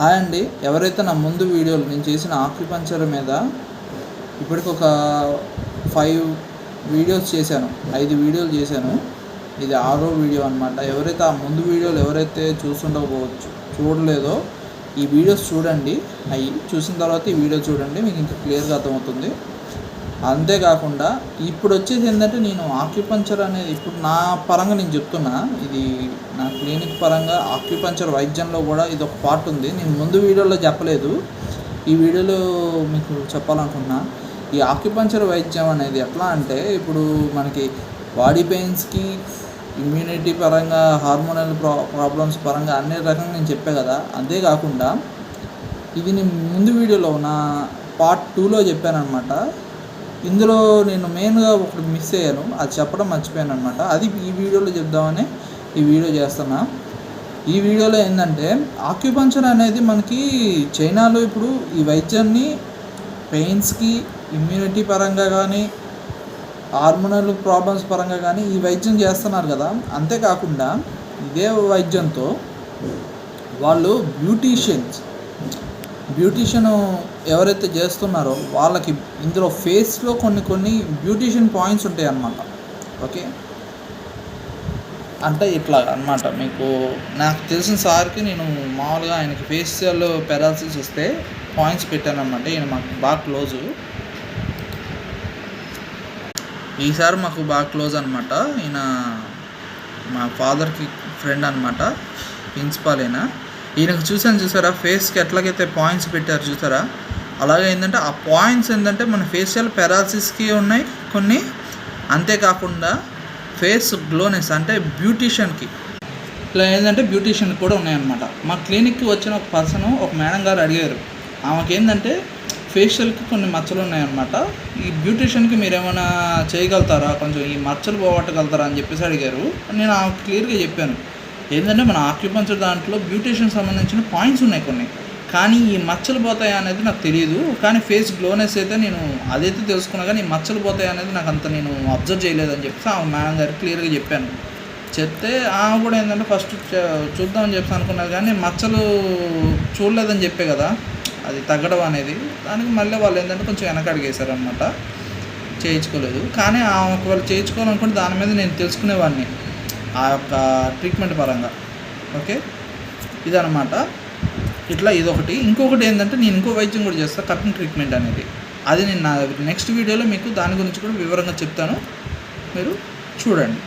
Hi అండి. ఎవరైతే నా ముందు వీడియోలు నేను చేసిన ఆక్యుపంచర్ మీద ఇప్పటికి ఒక ఫైవ్ వీడియోస్ చేశాను ఐదు వీడియోలు చేశాను. ఇది ఆరో వీడియో అనమాట ఎవరైతే ఆ ముందు వీడియోలు ఎవరైతే చూస్తుండకపోవచ్చు చూడలేదో ఈ వీడియోస్ చూడండి. అవి చూసిన తర్వాత ఈ వీడియో చూడండి మీకు ఇంకా క్లియర్గా అర్థమవుతుంది. అంతేకాకుండా ఇప్పుడు వచ్చేది ఏంటంటే నేను ఆక్యుపంచర్ అనేది ఇప్పుడు నా పరంగా నేను చెప్తున్నా ఇది నా క్లినిక్ పరంగా ఆక్యుపంచర్ వైద్యంలో కూడా ఇది ఒక పార్ట్ ఉంది. నేను ముందు వీడియోలో చెప్పలేదు. ఈ వీడియోలో మీకు చెప్పాలనుకున్నా ఈ ఆక్యుపంచర్ వైద్యం అనేది ఎట్లా అంటే ఇప్పుడు మనకి బాడీ పెయిన్స్కి ఇమ్యూనిటీ పరంగా హార్మోనల్ ప్రా ప్రాబ్లమ్స్ పరంగా అన్ని రకంగా నేను చెప్పే కదా. అంతేకాకుండా ఇది నేను ముందు వీడియోలో నా పార్ట్ టూలో చెప్పాను అనమాట ఇందులో నేను మెయిన్గా ఒకటి మిస్ అయ్యాను. అది చెప్పడం మర్చిపోయాను అనమాట అది ఈ వీడియోలో చెప్దామని ఈ వీడియో చేస్తున్నా. ఈ వీడియోలో ఏంటంటే ఆక్యుపంచర్ అనేది మనకి చైనాలో ఇప్పుడు ఈ వైద్యాన్ని పెయిన్స్కి ఇమ్యూనిటీ పరంగా కానీ హార్మోనల్ ప్రాబ్లమ్స్ పరంగా కానీ ఈ వైద్యం చేస్తున్నారు కదా. అంతేకాకుండా ఇదే వైద్యంతో వాళ్ళు బ్యూటీషియన్స్ బ్యూటీషియన్ ఎవరైతే చేస్తున్నారో వాళ్ళకి ఇందులో ఫేస్లో కొన్ని కొన్ని బ్యూటీషియన్ పాయింట్స్ ఉంటాయి అన్నమాట. ఓకే? అంటే ఇట్లా అన్నమాట. మీకు నాకు తెలిసిన సార్కి నేను మామూలుగా ఆయనకి ఫేషియల్ పెరాలసిస్ వస్తే పాయింట్స్ పెట్టాను అనమాట ఈయన మాకు బాగా క్లోజు. ఈసారి మాకు బాగా క్లోజ్ అనమాట ఈయన మా ఫాదర్కి ఫ్రెండ్ అనమాట ప్రిన్సిపాల్ అయినా ఈయనకు చూసాను చూసారా? ఫేస్కి ఎట్లాగైతే పాయింట్స్ పెట్టారు చూసారా? అలాగే ఏంటంటే ఆ పాయింట్స్ ఏంటంటే మన ఫేషియల్ పెరాలసిస్కి ఉన్నాయి కొన్ని. అంతేకాకుండా ఫేస్ గ్లోనెస్ అంటే బ్యూటీషియన్కి. ఇలా ఏంటంటే బ్యూటీషియన్ కూడా ఉన్నాయన్నమాట. మా క్లినిక్కి వచ్చిన ఒక పర్సన్ ఒక మేడం గారు అడిగారు. ఆమెకి ఏంటంటే ఫేషియల్కి కొన్ని మచ్చలు ఉన్నాయన్నమాట. ఈ బ్యూటీషియన్కి మీరు ఏమైనా చేయగలుగుతారా? కొంచెం ఈ మచ్చలు పోగొట్టగలుగుతారా? అని చెప్పేసి అడిగారు. నేను ఆమె క్లియర్గా చెప్పాను. ఏంటంటే మన ఆక్యుపంచర్ దాంట్లో బ్యూటేషన్ సంబంధించిన పాయింట్స్ ఉన్నాయి కొన్ని. కానీ ఈ మచ్చలు పోతాయి అనేది నాకు తెలియదు కానీ ఫేస్ గ్లోనెస్ అయితే నేను అదైతే తెలుసుకున్నా కానీ ఈ మచ్చలు పోతాయి అనేది నాకు అంత నేను అబ్జర్వ్ చేయలేదని చెప్పి ఆ మేడం గారికి క్లియర్గా చెప్పాను. చెప్తే ఆమె కూడా ఏంటంటే ఫస్ట్ చూద్దామని చెప్పి అనుకున్నారు కానీ మచ్చలు చూడలేదని చెప్పే కదా అది తగ్గడం అనేది. దానికి మళ్ళీ వాళ్ళు ఏంటంటే కొంచెం వెనకడిగేశారు అనమాట చేయించుకోలేదు. కానీ ఆమె ఒకవేళ చేయించుకోవాలనుకుంటే దాని మీద నేను తెలుసుకునేవాడిని. ఆ యొక్క ట్రీట్మెంట్ పరంగా. ఓకే ఇదనమాట ఇట్లా ఇదొకటి. ఇంకొకటి ఏంటంటే నేను ఇంకో వైద్యం కూడా చేస్తాను కటింగ్ ట్రీట్మెంట్ అనేది. అది నేను నా నెక్స్ట్ వీడియోలో మీకు దాని గురించి కూడా వివరంగా చెప్తాను. మీరు చూడండి.